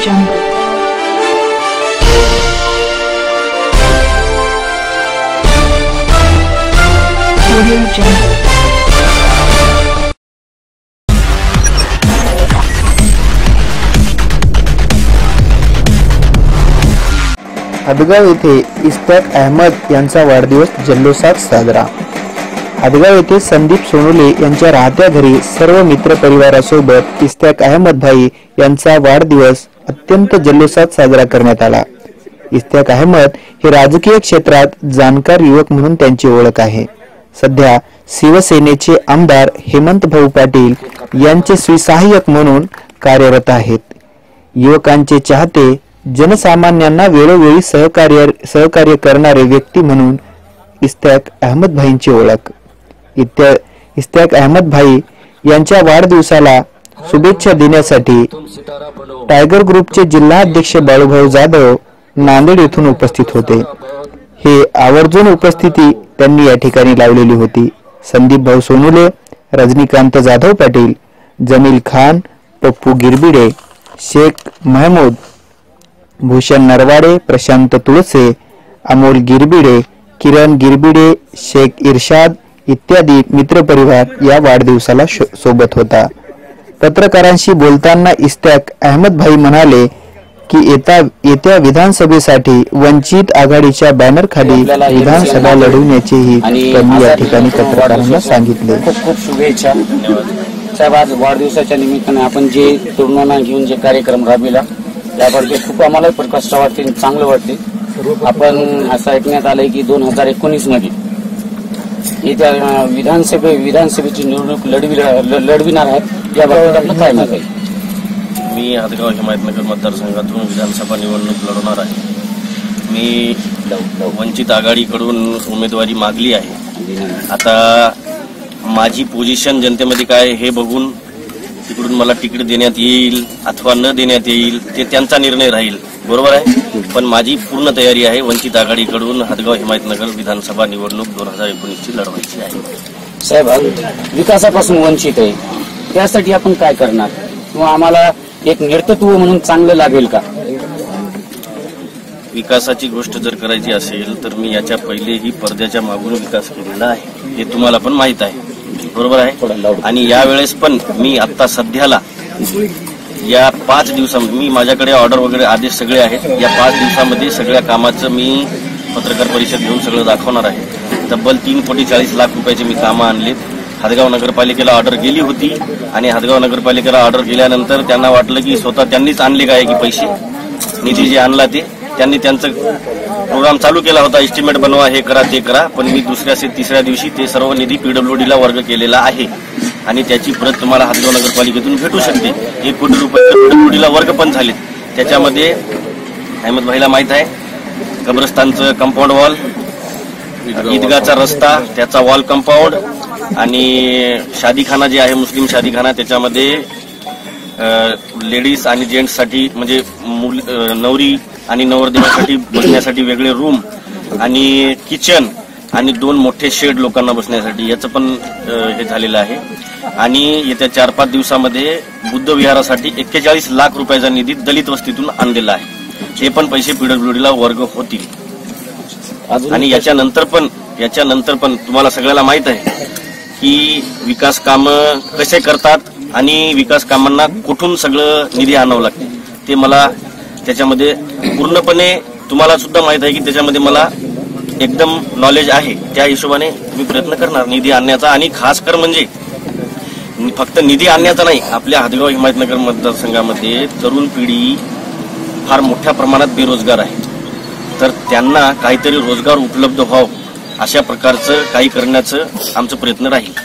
Jungle. Audio Jungle. Hadgaon येथे इस्ताक अहमद यांचा वाढदिवस जल्लोषात साजरा हदगाव येथे संदीप सोनुले यांच्या राहत्या घरी सर्व मित्र परिवारासोबत इस्ताक अहमद भाई यांचा वाढदिवस अत्यंत जल्लोषात साजरा करण्यात आला. इस्ताक अहमद हे राजकीय क्षेत्रात जाणकार युवक म्हणून त्यांची ओळख आहे. सध्या शिवसेनेचे आमदार हेमंत भाऊ पाटील यांचे स्वीसहाय्यक म्हणून कार्यरत आहेत. युवकांचे चाहते जनसामान्यांना वेळोवेळी सहकार्य सहकार्य करणारे व्यक्ती म्हणून इस्ताक अहमद भाईंची ओळख. इत्या इस्ताक अहमद भाई यांच्या वाढदिवसाला शुभेच्छा देण्यासाठी टायगर ग्रुपचे जिल्हाध्यक्ष बाळूभाऊ जाधव नांदेड येथून उपस्थित होते. हे आवर्जून उपस्थिती त्यांनी या ठिकाणी लावलेली होती. संदीप भाऊ सोनुले रजनीकांत जाधव पाटील जमील खान पप्पू गिरबिडे शेख महमूद भूषण नरवाडे प्रशांत तुळसे अमोल गिरबिडे किरण गिरबिडे शेख इर्शाद इत्यादी मित्रपरिवार या वाढदिवसाला सोबत होता. पत्रकारांशी बोलताना इस्ताक अहमद भाई म्हणाले की येता येत्या विधानसभेसाठी वंचित आघाडीच्या बॅनर खाली विधानसभा लढवण्याचेही त्यांनी या ठिकाणी पत्रकारांना सांगितले. खूप खूप शुभेच्छा साहेब आज वाढदिवसाच्या निमित्ताने आपण जे तरुणांना घेऊन जे कार्यक्रम राबविला त्याबद्दल खूप आम्हाला पण कष्ट वाटते चांगलं वाटते. आपण असं ऐकण्यात आलंय की दोन हजार एकोणीसमध्ये येत्या विधानसभे विधानसभेची निवडणूक लढवी लढविणार आहेत याबाबत आपलं काय मत आहे? मी हदगाव हिमायतनगर मतदारसंघातून विधानसभा निवडणूक लढवणार आहे. मी वंचित आघाडीकडून उमेदवारी मागली आहे. आता माझी पोझिशन जनतेमध्ये काय हे बघून तिकडून मला तिकीट देण्यात येईल अथवा न देण्यात येईल ते त्यांचा निर्णय राहील. बरोबर आहे. पण माझी पूर्ण तयारी आहे. वंचित आघाडीकडून हदगाव हिमायतनगर विधानसभा निवडणूक दोन हजार एकोणीसची लढवायची आहे. साहेब विकासापासून वंचित आहे. त्यासाठी आपण काय करणार? किंवा आम्हाला एक नेतृत्व म्हणून चांगलं लागेल का? विकासाची गोष्ट जर करायची असेल तर मी याच्या पहिलेही पडद्याच्या मागून विकास केलेला आहे. हे तुम्हाला पण माहीत आहे. बरोबर आहे? आणि यावेळेस पण मी आता सध्याला या पाच दिवसा मी माझ्याकडे ऑर्डर वगैरे आदेश सगळे आहेत. या पाच दिवसामध्ये सगळ्या कामाचं मी पत्रकार परिषद घेऊन सगळं दाखवणार आहे. तब्बल तीन कोटी चाळीस लाख रुपयाचे मी कामं आणलीत. हदगाव नगरपालिकेला ऑर्डर गेली होती आणि हदगाव नगरपालिकेला ऑर्डर गेल्यानंतर त्यांना वाटलं की स्वतः त्यांनीच आणले काय की पैसे. निधी जे आणला ते. त्यांनी त्यांचं प्रोग्राम चालू केला होता. एस्टिमेट बनवा हे करा ते करा. पण मी दुसऱ्या तिसऱ्या दिवशी ते सर्व निधी पीडब्ल्यूडीला वर्ग केलेला आहे. आणि त्याची प्रत तुम्हाला हदगाव नगरपालिकेतून भेटू शकते. एक कोटी रुपये पीडब्ल्यूडीला वर्ग पण झालेत. त्याच्यामध्ये अहमद भाईला माहीत आहे कब्रस्तानचं कंपाऊंड वॉल ईदगाचा रस्ता त्याचा वॉल कंपाऊंड आणि शादीखाना जे आहे मुस्लिम शादीखाना त्याच्यामध्ये लेडीज आणि जेंट्ससाठी म्हणजे मुल- नवरी आणि नवरदेवासाठी बसण्यासाठी वेगळे रूम आणि किचन आणि दोन मोठे शेड लोकांना बसण्यासाठी. याचं पण हे झालेलं आहे. आणि येत्या चार पाच दिवसामध्ये बुद्ध विहारासाठी एक्केचाळीस लाख रुपयाचा निधी दलित वस्तीतून आणलेला आहे. हे पण पैसे पीडब्ल्यूडीला वर्ग होतील. आणि याच्यानंतर पण याच्यानंतर पण तुम्हाला सगळ्याला माहीत आहे की विकास कामं कसे करतात आणि विकास कामांना कुठून सगळं निधी आणावं लागते. ते मला त्याच्यामध्ये पूर्णपणे तुम्हाला सुद्धा माहीत आहे की त्याच्यामध्ये मला एकदम नॉलेज आहे त्या हिशोबाने मी प्रयत्न करणार निधी आणण्याचा. आणि खास कर म्हणजे फक्त निधी आणण्याचा नाही आपल्या हदगाव हिमायतनगर मतदारसंघामध्ये तरुण पिढी फार मोठ्या प्रमाणात बेरोजगार आहे. तर त्यांना काहीतरी रोजगार उपलब्ध व्हावं अशा प्रकारचं काही करण्याचं आमचं प्रयत्न राहील.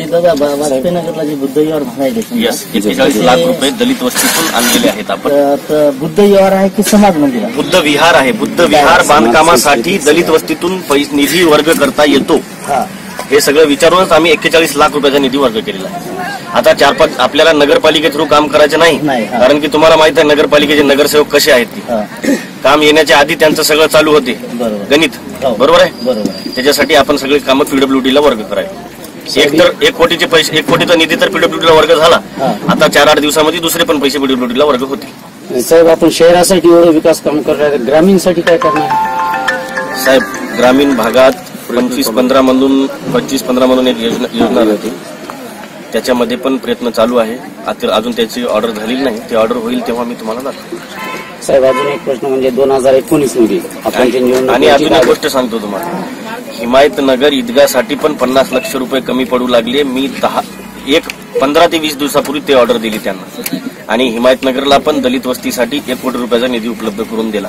ते दादा वाजपेयी नगरला जे बुद्ध विहार म्हणायले समजा. यस एक्केचाळीस लाख रुपये दलित वस्तीतून आणलेले आहेत आपण. बुद्ध विहार आहे की समाज मंदिर बुद्ध विहार आहे. बुद्ध विहार बांधकामासाठी दलित वस्तीतून निधी वर्ग करता येतो. हा. सगळं विचारूनच आम्ही एक्केचाळीस लाख रुपयाचा निधी वर्ग केलेला आहे. आता चार पाच आपल्याला नगरपालिके थ्रू काम करायचं नाही. कारण की तुम्हाला माहीत आहे नगरपालिकेचे नगरसेवक कसे आहेत काम येण्याच्या आधी त्यांचं सगळं चालू होते. बरोबर. गणित. हो. बरोबर आहे. त्याच्यासाठी आपण सगळे कामं पीडब्ल्यूडी ला वर्ग करायचे एक तर एक कोटीचे पैसे एक कोटीचा निधी तर पीडब्ल्यूडी ला वर्ग झाला. आता चार आठ दिवसामध्ये दुसरे पण पैसे पीडब्ल्यूडी ला वर्ग होतील. साहेब आपण शहरासाठी एवढं विकास काम करणार ग्रामीणसाठी काय करणार साहेब ग्रामीण भागात पंचवीस पंधरा मधून पंचवीस पंधरा मधून एक योजना योजना राहते. त्याच्यामध्ये पण प्रयत्न चालू आहे. आता अजून त्याची ऑर्डर झालेली नाही. ती ऑर्डर होईल तेव्हा मी तुम्हाला दाखवतो. साहेब अजून एक प्रश्न म्हणजे दोन हजार एकोणीसमध्ये आणि अजून एक गोष्ट सांगतो तुम्हाला. हिमायतनगर ईदगासाठी पण पन्नास लक्ष रुपये कमी पडू लागले. मी दहा एक पंधरा ते वीस दिवसापूर्वी ते ऑर्डर दिली त्यांना. आणि हिमायतनगरला पण दलित वस्तीसाठी एक कोटी रुपयाचा निधी उपलब्ध करून दिला.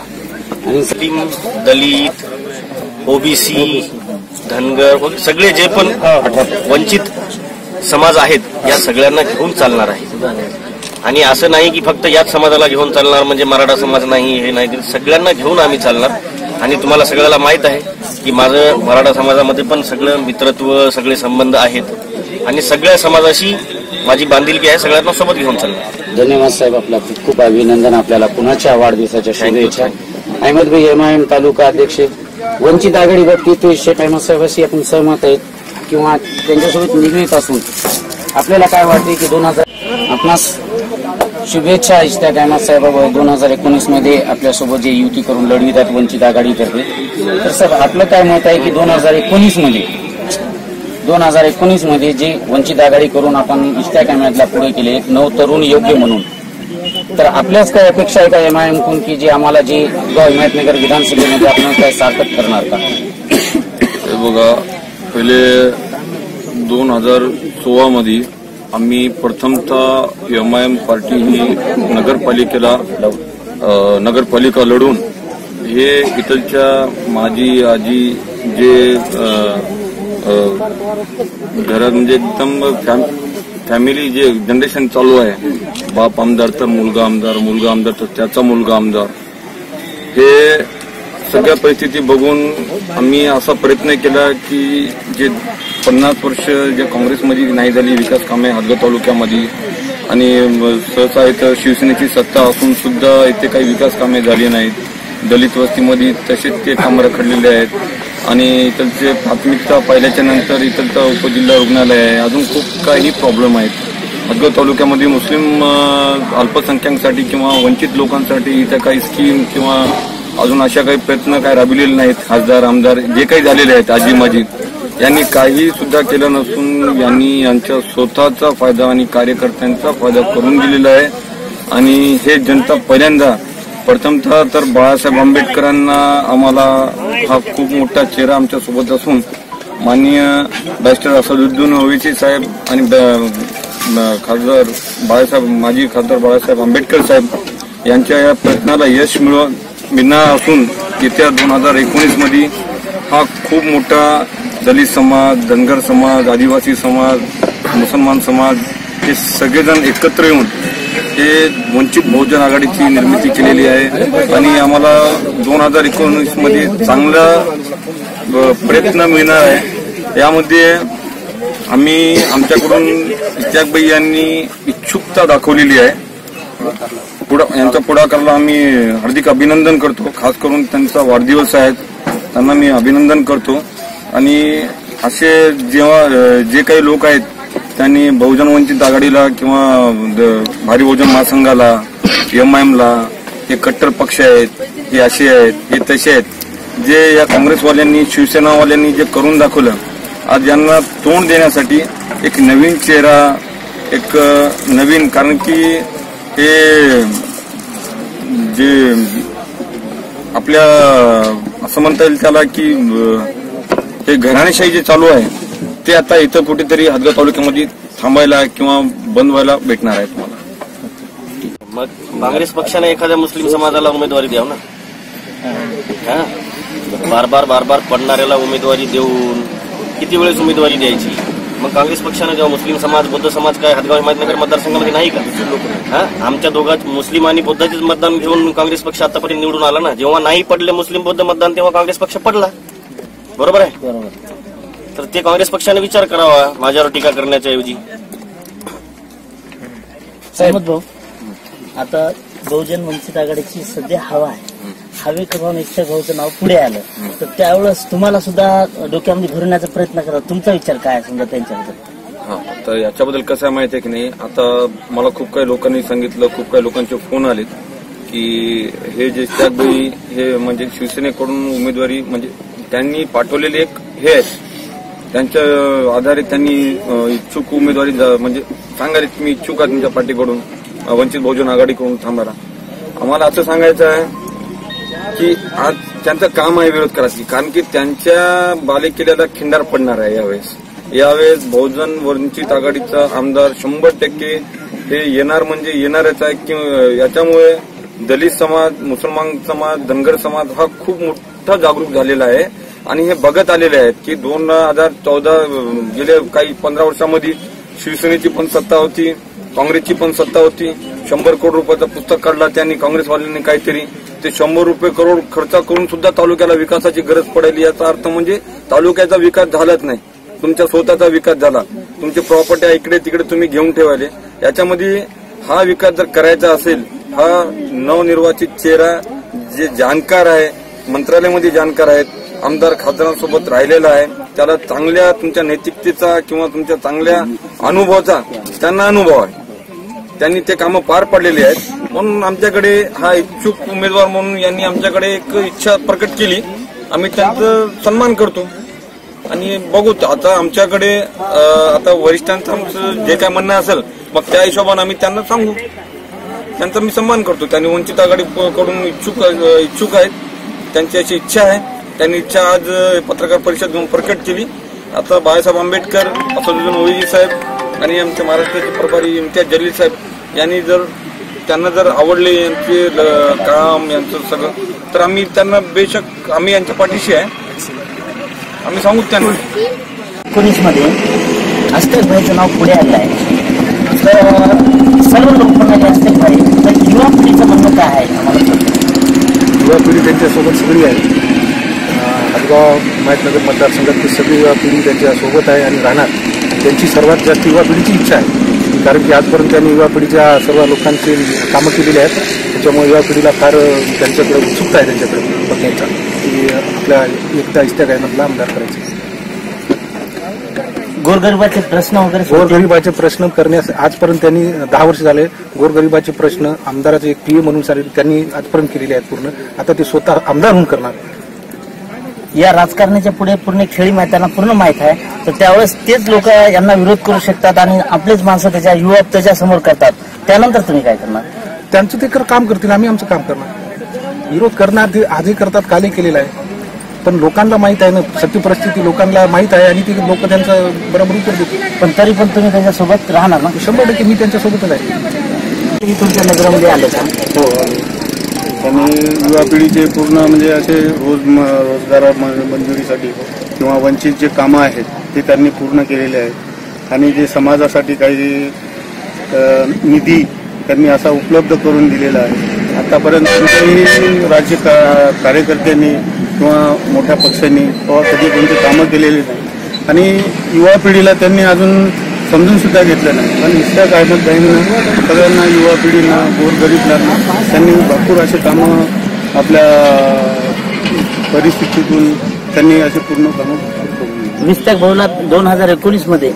मुस्लिम दलित ओबीसी धनगर वगैरे सगळे जे पण वंचित समाज आहेत या सगळ्यांना घेऊन चालणार आहे. आणि असं नाही की फक्त याच समाजाला घेऊन चालणार म्हणजे मराठा समाज नाही हे नाही सगळ्यांना घेऊन आम्ही चालणार. आणि तुम्हाला सगळ्याला माहीत आहे की माझं मराठा समाजामध्ये पण सगळं मित्रत्व सगळे संबंध आहेत. आणि सगळ्या समाजाशी माझी बांधिलकी आहे सगळ्यांना सोबत घेऊन चालणार धन्यवाद साहेब आपला. खूप खूप अभिनंदन आपल्याला पुण्याच्या वाढदिवसाच्या शुभेच्छा. अहमद भाई एम आय एम तालुका अध्यक्ष वंचित आघाडी बाबतीत शेख अहमद साहेबाशी आपण सहमत आहेत किंवा त्यांच्यासोबत निगडीत असून आपल्याला काय वाटते की दोन हजार आपणास शुभेच्छा इश्त्या कायमात साहेब दोन हजार एकोणीसमध्ये आपल्यासोबत जे युती करून लढवित आहेत वंचित आघाडीतर्फे तर सर आपलं काय मत आहे की दोन हजार एकोणीसमध्ये दोन हजार एकोणीसमध्ये जे वंचित आघाडी करून आपण इश्त्या अहमदला पुढे केले एक तरुण योग्य म्हणून. तर आपल्याच काय अपेक्षा आहे का एम आय एम की जे आम्हाला जे हिमायतनगर विधानसभेमध्ये आपण काय सार्थक करणार का? बघा पहिले दोन हजार सोळा मध्ये आम्ही प्रथमतः एम आय एम पार्टी ही नगरपालिकेला नगरपालिका लढून हे इथलच्या माझी आजी जे घरात म्हणजे एकदम फॅम फॅमिली जे जनरेशन चालू आहे बाप आमदार तर मुलगा आमदार मुलगा आमदार तर त्याचा मुलगा आमदार हे सगळ्या परिस्थिती बघून आम्ही असा प्रयत्न केला की जे पन्नास वर्ष जे काँग्रेसमध्ये नाही झाली विकास कामे हदगाव तालुक्यामध्ये. आणि सहसा इथं शिवसेनेची सत्ता असून सुद्धा इथे काही विकास कामे झाली नाहीत. दलित वस्तीमध्ये तसेच ते कामं रखडलेले आहेत. आणि इथलचे प्राथमिकता पाहिल्याच्या नंतर इथलचं उपजिल्हा रुग्णालय आहे. अजून खूप काही प्रॉब्लेम आहेत. हदगाव तालुक्यामध्ये मुस्लिम अ, अल्पसंख्याकांसाठी किंवा वंचित लोकांसाठी इथं काही स्कीम किंवा अजून अशा काही प्रयत्न काय राबविलेले नाहीत. खासदार आमदार जे काही झालेले आहेत आजी माजी. यांनी काही सुद्धा केलं नसून यांनी यांच्या स्वतःचा फायदा आणि कार्यकर्त्यांचा फायदा करून दिलेला आहे. आणि हे जनता पहिल्यांदा प्रथमतः तर बाळासाहेब आंबेडकरांना आम्हाला हा खूप मोठा चेहरा आमच्यासोबत असून माननीय बॅरिस्टर असदुद्दीन ओवेसी साहेब आणि ब- खासदार बाळासाहेब माजी खासदार बाळासाहेब आंबेडकर साहेब यांच्या या प्रयत्नाला यश मिळव मिळणार असून येत्या दोन हजार एकोणीसमध्ये हा खूप मोठा दलित समाज धनगर समाज आदिवासी समाज मुसलमान समाज हे सगळेजण एकत्र येऊन हे वंचित बहुजन आघाडीची निर्मिती केलेली आहे. आणि आम्हाला दोन हजार एकोणीसमध्ये चांगला प्रयत्न मिळणार आहे. यामध्ये आम्ही आमच्याकडून इत्यागबाई यांनी इच्छुकता दाखवलेली आहे. पुढा यांच्या पुढाकाराला आम्ही हार्दिक अभिनंदन करतो. खास करून त्यांचा वाढदिवस आहे. त्यांना मी अभिनंदन करतो. आणि असे जेव्हा जे काही लोक आहेत त्यांनी बहुजन वंचित आघाडीला किंवा द- भारी बहुजन महासंघाला एम आय एमला हे कट्टर पक्ष आहेत हे असे आहेत हे तसे आहेत जे या काँग्रेसवाल्यांनी शिवसेनावाल्यांनी जे करून दाखवलं आज यांना तोंड देण्यासाठी एक नवीन चेहरा एक नवीन कारण की हे जे आपल्या असं म्हणता येईल त्याला की हे घराणेशाही जे चालू आहे ते आता इथं कुठेतरी हदगाव तालुक्यामध्ये थांबायला किंवा बंद व्हायला भेटणार आहे तुम्हाला. मग काँग्रेस पक्षाने एखाद्या मुस्लिम समाजाला उमेदवारी द्याव ना? हा? बार बार बार बार पडणाऱ्याला उमेदवारी देऊन किती वेळेस उमेदवारी द्यायची? मग काँग्रेस पक्षाने जेव्हा मुस्लिम समाज बौद्ध समाज काय हदगाव हिमायतनगर मतदारसंघामध्ये नाही का? हा? आमच्या दोघात मुस्लिम आणि बौद्धाचेच मतदान घेऊन काँग्रेस पक्ष आतापर्यंत निवडून आला ना? जेव्हा नाही पडले मुस्लिम बौद्ध मतदान तेव्हा काँग्रेस पक्ष पडला. बरोबर आहे? बरोबर. तर ते काँग्रेस पक्षाने विचार करावा माझ्यावर टीका करण्याच्या ऐवजी. अहमद भाऊ आता बहुजन वंचित आघाडीची सध्या हवा आहे. हवे करून इच्छा भाऊचं नाव पुढे आलं. तर त्यावेळेस तुम्हाला सुद्धा डोक्यामध्ये भरण्याचा प्रयत्न करा. तुमचा विचार काय आहे समजा त्यांच्याबद्दल? हा तर याच्याबद्दल कसं आहे माहिती आहे की नाही? आता मला खूप काही लोकांनी सांगितलं खूप काही लोकांचे फोन आलेत की हे जे त्यागबाई हे म्हणजे शिवसेनेकडून उमेदवारी म्हणजे त्यांनी पाठवलेले एक हे आहे. त्यांच्या आधारे त्यांनी इच्छुक उमेदवारी म्हणजे सांगायला की मी इच्छुक आहे तुमच्या पार्टीकडून? वंचित बहुजन आघाडीकडून थांबायला आम्हाला असं सांगायचं आहे की आज त्यांचं काम आहे विरोध करायची. कारण की त्यांच्या बालेकिल्ल्याला खिंडार पडणार आहे यावेळेस. यावेळेस बहुजन वंचित आघाडीचा आमदार शंभर टक्के हे येणार म्हणजे येणारच आहे. की याच्यामुळे दलित समाज मुसलमान समाज धनगर समाज हा खूप मोठा जागरूक झालेला आहे. आणि हे बघत आलेले आहेत की दोन हजार चौदा गेल्या काही पंधरा वर्षामध्ये शिवसेनेची पण सत्ता होती काँग्रेसची पण सत्ता होती. शंभर कोटी रुपयाचं पुस्तक काढला त्यांनी काँग्रेसवाल्यांनी काहीतरी. ते शंभर रुपये करोड खर्च करून सुद्धा तालुक्याला विकासाची गरज पडेल याचा अर्थ म्हणजे तालुक्याचा विकास झालाच नाही. तुमच्या स्वतःचा विकास झाला. तुमची प्रॉपर्टी इकडे तिकडे तुम्ही घेऊन ठेवाले याच्यामध्ये हा विकास जर करायचा असेल हा नवनिर्वाचित चेहरा जे जाणकार आहे मंत्रालयामध्ये जाणकार आहेत आमदार खासदारांसोबत राहिलेला आहे. त्याला चांगल्या तुमच्या नैतिकतेचा किंवा तुमच्या चांगल्या अनुभवाचा त्यांना अनुभव आहे. त्यांनी ते कामं पार पाडलेली आहेत. म्हणून आमच्याकडे हा इच्छुक उमेदवार म्हणून यांनी आमच्याकडे एक इच्छा प्रकट केली. आम्ही त्यांचं सन्मान करतो. आणि बघू आता आमच्याकडे आता वरिष्ठांचं जे काय म्हणणं असेल मग त्या हिशोबाने आम्ही त्यांना सांगू. त्यांचा मी सन्मान करतो. त्यांनी वंचित आघाडी प- कडून इच्छुक इच्छुक आहेत. त्यांची अशी इच्छा आहे. त्यांनी इच्छा आज पत्रकार परिषद घेऊन प्रकट केली. आता बाळासाहेब आंबेडकर असदुद्दीन ओळी साहेब आणि आमचे महाराष्ट्राचे प्रभारी इम्तियाज जलील साहेब यांनी जर त्यांना जर आवडले यांचे ल- काम यांचं सगळं तर आम्ही त्यांना बेशक आम्ही यांच्या पाठीशी आहे. आम्ही सांगू त्यांना. एकोणीसमध्ये अस्तेक भाईचं नाव पुढे आलं आहे तर सर्व लोक म्हणाले अस्तेक भाई तर युवा पिढीचं म्हणणं काय आहे? आम्हाला. युवा पिढी त्यांच्यासोबत सगळी आहे. अं, हदगाव हिमायतनगर मतदारसंघातली सगळी युवा पिढी त्यांच्यासोबत आहे आणि राहणार. त्यांची सर्वात जास्त युवा पिढीची इच्छा आहे. कारण की आजपर्यंत त्यांनी युवा पिढीच्या सर्व लोकांची कामं केलेली आहेत. त्याच्यामुळे युवा पिढीला फार त्यांच्याकडे उत्सुकता आहे त्यांच्याकडे बघण्याचा. की आपल्या एकदा इस्त्या गायमधला आमदार करायचे गोरगरिबाचे प्रश्न वगैरे. गोरगरिबाचे प्रश्न करण्यास आजपर्यंत त्यांनी दहा वर्ष झाले. गोरगरिबाचे प्रश्न आमदाराचे एक पीए म्हणून सारे त्यांनी आजपर्यंत केलेले आहेत पूर्ण. आता ते स्वतः आमदार होऊन करणार. या राजकारणाच्या पुढे पूर्ण खेळी माहिती त्यांना पूर्ण माहीत आहे. तर त्यावेळेस तेच लोक यांना विरोध करू शकतात आणि आपलेच माणसं त्याच्या युवा त्याच्यासमोर करतात. त्यानंतर तुम्ही काय करणार? त्यांचं ते कर काम करतील आम्ही आमचं काम करणार. विरोध करणार ते आजही करतात कालही केलेला आहे. पण लोकांना माहीत आहे ना सत्य परिस्थिती लोकांना माहीत आहे आणि ते लोक त्यांचं बरोबर उत्तर देतील. पण तरी पण तुम्ही त्याच्यासोबत राहणार ना? शंभर टक्के मी त्यांच्यासोबतच आहे. तुमच्या नगरामध्ये आले का? हो त्यांनी युवा पिढीचे पूर्ण म्हणजे असे रोज म- म- मंजुरीसाठी किंवा वंचित जे कामं आहेत ते त्यांनी पूर्ण केलेले आहेत. आणि जे समाजासाठी काही निधी त्यांनी असा उपलब्ध करून दिलेला आहे. आतापर्यंत कुठेही राज्य का- कार्यकर्त्यांनी किंवा मोठ्या पक्षांनी किंवा कधी कोणती कामं केलेली नाही. आणि युवा पिढीला त्यांनी अजून समजून सुद्धा घेतलं नाही पण अहमद भाईंना सगळ्यांना युवा पिढींना गोरगरीबला त्यांनी भरपूर असे कामं आपल्या परिस्थितीतून त्यांनी असे पूर्ण कामं. विस्ताक भाऊला दोन हजार एकोणीसमध्ये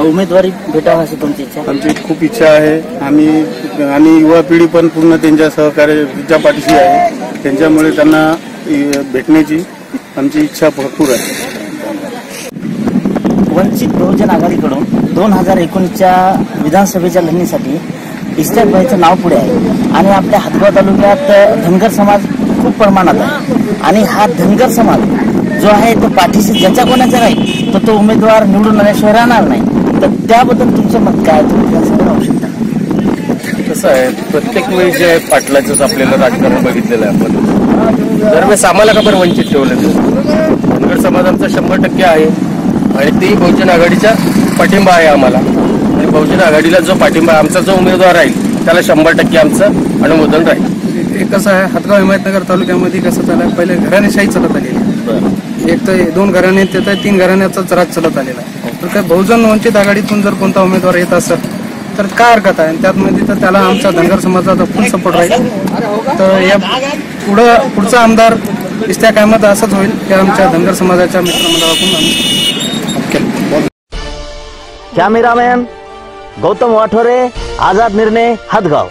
उमेदवारी भेटावं अशी तुमची इच्छा? आमची खूप इच्छा आहे आम्ही आणि युवा पिढी पण पूर्ण त्यांच्या सहकार्य त्यांच्या पाठीशी आहे त्यांच्यामुळे त्यांना भेटण्याची आमची इच्छा भरपूर आहे वंचित बहुजन आघाडीकडून दोन हजार एकोणीसच्या विधानसभेच्या लढणीसाठी इस्त्याकबाईचं नाव पुढे आहे. आणि आपल्या हातगाव तालुक्यात धनगर समाज खूप प्रमाणात आहे. आणि हा धनगर समाज जो आहे तो पाठीशी ज्याच्या कोणाचा राहील तर तो उमेदवार निवडून आल्याशिवाय राहणार नाही. तर त्याबद्दल तुमचं मत काय आहे? तुम्ही राहू शकता. कसं आहे प्रत्येक वेळी जे आहे पाटलाचंच आपल्याला राजकारण बघितलेलं आहे आपण दरवेळेस आम्हाला का बरं वंचित ठेवलं धनगर समाज आमचा शंभर टक्के आहे. आणि ते बहुजन आघाडीचा पाठिंबा आहे आम्हाला. आणि बहुजन आघाडीला जो पाठिंबा आमचा जो उमेदवार राहील त्याला शंभर टक्के आमचं अनुमोदन राहील. कसं आहे हातगाव हिमायतनगर तालुक्यामध्ये कसं चाललं पहिले घराणेशाही चालत आलेली आहे. एक तर दोन घराणे आहे, तीन घराण्याचाच राज चालत आलेला आहे. तर काय बहुजन वंचित आघाडीतून जर कोणता उमेदवार येत असेल तर काय हरकत आहे? आणि त्यातमध्ये तर त्याला आमचा धनगर समाजाचा फुल सपोर्ट राहील. तर या पुढं पुढचा आमदार इस्त्याक अहमद असंच होईल हे आमच्या धनगर समाजाच्या मित्रमंडळाकडून आम्ही कॅमेरामॅन गौतम वाठोरे आझाद निर्णय हातगाव